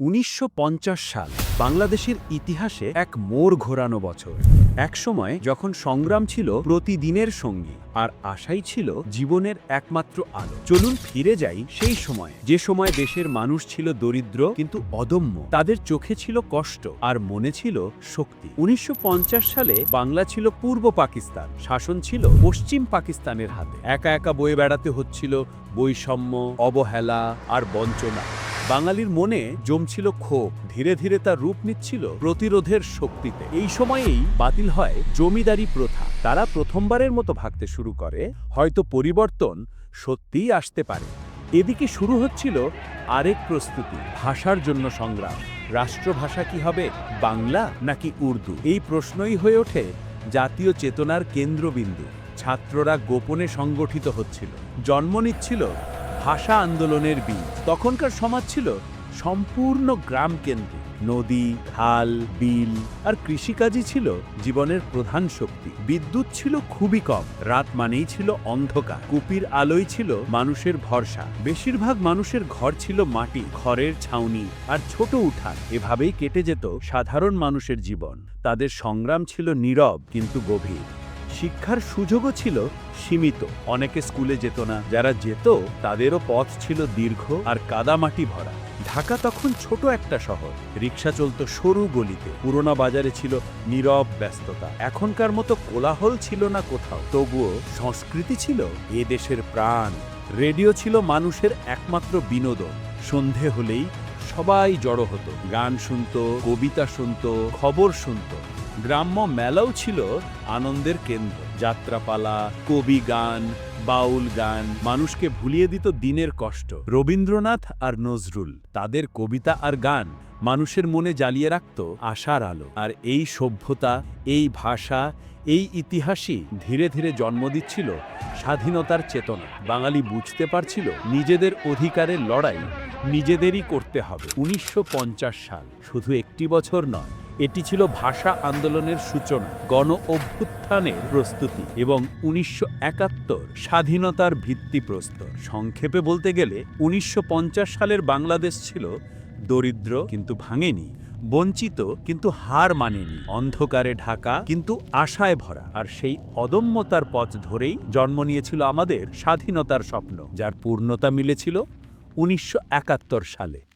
উনিশশো পঞ্চাশ সাল বাংলাদেশের ইতিহাসে এক মোড় ঘোরানো বছর। এক সময় যখন সংগ্রাম ছিল প্রতিদিনের সঙ্গী, আর আশাই ছিল জীবনের একমাত্র আলো। চলুন ফিরে যাই সেই সময়। যে সময় দেশের মানুষ ছিল দরিদ্র, কিন্তু অদম্য। তাদের চোখে ছিল কষ্ট, আর মনে ছিল শক্তি। উনিশশো পঞ্চাশ সালে বাংলা ছিল পূর্ব পাকিস্তান। শাসন ছিল পশ্চিম পাকিস্তানের হাতে। একা একা বয়ে বেড়াতে হচ্ছিল বৈষম্য, অবহেলা, আর বঞ্চনা। বাঙালির মনে জমছিল ক্ষোভ, ধীরে ধীরে তার রূপ নিচ্ছিল প্রতিরোধের শক্তিতে। এই সময়েই বাতিল হয় জমিদারি প্রথা। তারা প্রথমবারের মতো ভাবতে শুরু করে, হয়তো পরিবর্তন সত্যিই আসতে পারে। এদিকে শুরু হচ্ছিল আরেক প্রস্তুতি, ভাষার জন্য সংগ্রাম। রাষ্ট্রভাষা কি হবে, বাংলা নাকি উর্দু? এই প্রশ্নই হয়ে ওঠে জাতীয় চেতনার কেন্দ্রবিন্দু। ছাত্ররা গোপনে সংগঠিত হচ্ছিল। জন্ম নিচ্ছিল ভাষা আন্দোলনের বীজ। তখনকার সমাজ ছিল সম্পূর্ণ গ্রাম কেন্দ্রিক নদী, খাল, বিল আর কৃষিকাজই ছিল জীবনের প্রধান শক্তি। বিদ্যুৎ ছিল খুবই কম। রাত মানেই ছিল অন্ধকার। কুপির আলোই ছিল মানুষের ভরসা। বেশিরভাগ মানুষের ঘর ছিল মাটি ঘরের ছাউনি আর ছোট উঠান। এভাবেই কেটে যেত সাধারণ মানুষের জীবন। তাদের সংগ্রাম ছিল নীরব কিন্তু গভীর। শিক্ষার সুযোগও ছিল সীমিত। অনেকে স্কুলে যেত না। যারা যেত, তাদেরও পথ ছিল দীর্ঘ আর কাদামাটি ভরা। ঢাকা তখন ছোট একটা শহর। রিক্সা চলতো সরু গলিতে। পুরোনো বাজারে ছিল নীরব ব্যস্ততা। এখনকার মতো কোলাহল ছিল না কোথাও। তবুও সংস্কৃতি ছিল এ দেশের প্রাণ। রেডিও ছিল মানুষের একমাত্র বিনোদন। সন্ধে হলেই সবাই জড়ো হতো। গান শুনত, কবিতা শুনত, খবর শুনত। গ্রাম্য মেলাও ছিল আনন্দের কেন্দ্র। যাত্রাপালা, কবি গান, বাউল গান, মানুষকে ভুলিয়ে দিত দিনের কষ্ট। রবীন্দ্রনাথ আর নজরুল, তাদের কবিতা আর গান মানুষের মনে জ্বালিয়ে রাখত আশার আলো। আর এই সভ্যতা, এই ভাষা, এই ইতিহাসই ধীরে ধীরে জন্ম দিচ্ছিল স্বাধীনতার চেতনা। বাঙালি বুঝতে পারছিল নিজেদের অধিকারের লড়াই নিজেদেরই করতে হবে। উনিশশো পঞ্চাশ সাল, শুধু একটি বছর নয়, এটি ছিল ভাষা আন্দোলনের সূচনা, গণ অভ্যুত্থানের প্রস্তুতি এবং উনিশশো একাত্তর স্বাধীনতার ভিত্তিপ্রস্তর সংক্ষেপে বলতে গেলে, উনিশশো পঞ্চাশ সালের বাংলাদেশ ছিল দরিদ্র কিন্তু ভাঙেনি, বঞ্চিত কিন্তু হার মানেনি, অন্ধকারে ঢাকা কিন্তু আশায় ভরা। আর সেই অদম্যতার পথ ধরেই জন্ম নিয়েছিল আমাদের স্বাধীনতার স্বপ্ন, যার পূর্ণতা মিলেছিল উনিশশো একাত্তর সালে।